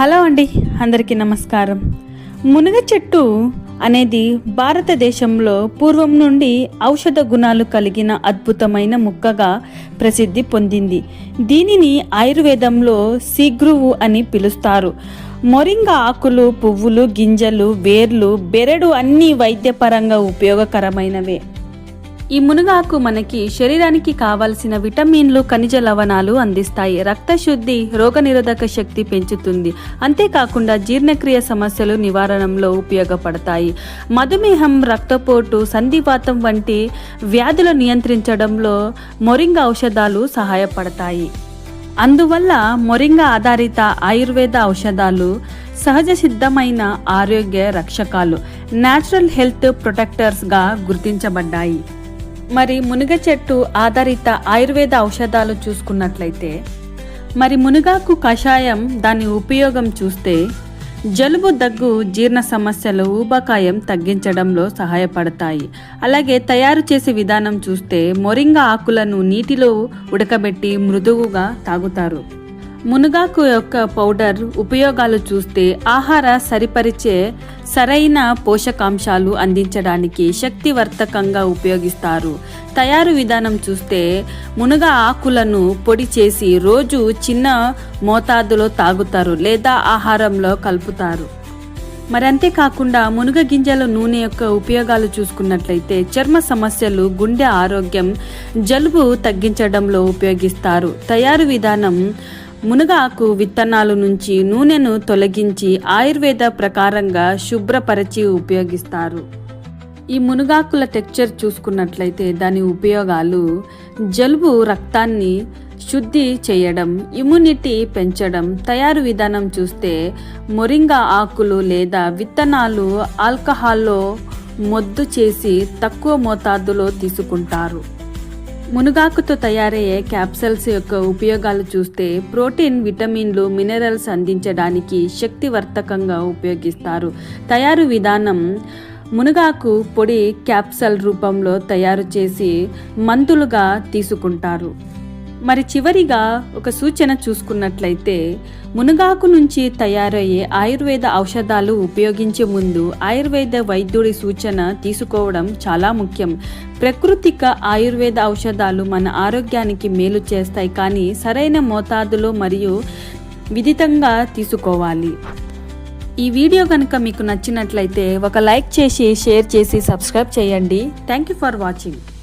Hello అండి అందరికీ నమస్కారం. మునగ చెట్టు అనేది భారతదేశంలో పూర్వం నుండి ఔషధ గుణాలు కలిగిన అద్భుతమైన ముక్కగా ప్రసిద్ధి పొందింది. దీనిని ఆయుర్వేదంలో శీఘ్రువు అని పిలుస్తారు. మొరింగ ఆకులు పువ్వులు గింజలు వేర్లు బెరడు అన్నీ వైద్యపరంగా ఉపయోగకరమైనవే. ఈ మునగాకు మనకి శరీరానికి కావలసిన విటమిన్లు ఖనిజ లవణాలు అందిస్తాయి. రక్త శుద్ధి రోగనిరోధక శక్తి పెంచుతుంది. అంతేకాకుండా జీర్ణక్రియ సమస్యలు నివారణలో ఉపయోగపడతాయి. మధుమేహం రక్తపోటు సంధివాతం వంటి వ్యాధులు నియంత్రించడంలో మొరింగ ఔషధాలు సహాయపడతాయి. అందువల్ల మొరింగ ఆధారిత ఆయుర్వేద ఔషధాలు సహజ సిద్ధమైన ఆరోగ్య రక్షకాలు న్యాచురల్ హెల్త్ ప్రొటెక్టర్స్గా గుర్తించబడ్డాయి. మరి మునగ చెట్టు ఆధారిత ఆయుర్వేద ఔషధాలు చూసుకున్నట్లయితే మరి మునగాకు కషాయం దాని ఉపయోగం చూస్తే జలుబు దగ్గు జీర్ణ సమస్యలు ఊబకాయం తగ్గించడంలో సహాయపడతాయి. అలాగే తయారు చేసే విధానం చూస్తే మొరింగ ఆకులను నీటిలో ఉడకబెట్టి మృదువుగా తాగుతారు. మునగాకు యొక్క పౌడర్ ఉపయోగాలు చూస్తే ఆహార సరిపరిచే సరైన పోషకాంశాలు అందించడానికి శక్తివర్ధకంగా ఉపయోగిస్తారు. తయారు విధానం చూస్తే మునగ ఆకులను పొడి చేసి రోజు చిన్న మోతాదులో తాగుతారు లేదా ఆహారంలో కలుపుతారు. మరి అంతేకాకుండా మునుగ గింజల నూనె యొక్క ఉపయోగాలు చూసుకున్నట్లయితే చర్మ సమస్యలు గుండె ఆరోగ్యం జలుబు తగ్గించడంలో ఉపయోగిస్తారు. తయారు విధానం మునగాకు విత్తనాల నుంచి నూనెను తొలగించి ఆయుర్వేద ప్రకారంగా శుభ్రపరచి ఉపయోగిస్తారు. ఈ మునగాకుల టెక్చర్ చూసుకున్నట్లయితే దాని ఉపయోగాలు జలుబు రక్తాన్ని శుద్ధి చేయడం ఇమ్యూనిటీ పెంచడం తయారు విధానం చూస్తే మొరింగా ఆకులు లేదా విత్తనాలు ఆల్కహాల్లో మొద్దు చేసి తక్కువ మోతాదులో తీసుకుంటారు. మునగాకుతో తయారయ్యే క్యాప్సల్స్ యొక్క ఉపయోగాలు చూస్తే ప్రోటీన్ విటమిన్లు మినరల్స్ అందించడానికి శక్తివర్ధకంగా ఉపయోగిస్తారు. తయారు విధానం మునగాకు పొడి క్యాప్సల్ రూపంలో తయారు చేసి మందులుగా తీసుకుంటారు. మరి చివరిగా ఒక సూచన చూసుకున్నట్లయితే మునగాకు నుంచి తయారయ్యే ఆయుర్వేద ఔషధాలు ఉపయోగించే ముందు ఆయుర్వేద వైద్యుడి సూచన తీసుకోవడం చాలా ముఖ్యం. ప్రకృతిక ఆయుర్వేద ఔషధాలు మన ఆరోగ్యానికి మేలు చేస్తాయి కానీ సరైన మోతాదులో మరియు విదితంగా తీసుకోవాలి. ఈ వీడియో కనుక మీకు నచ్చినట్లయితే ఒక లైక్ చేసి షేర్ చేసి సబ్స్క్రైబ్ చేయండి. Thank you for watching.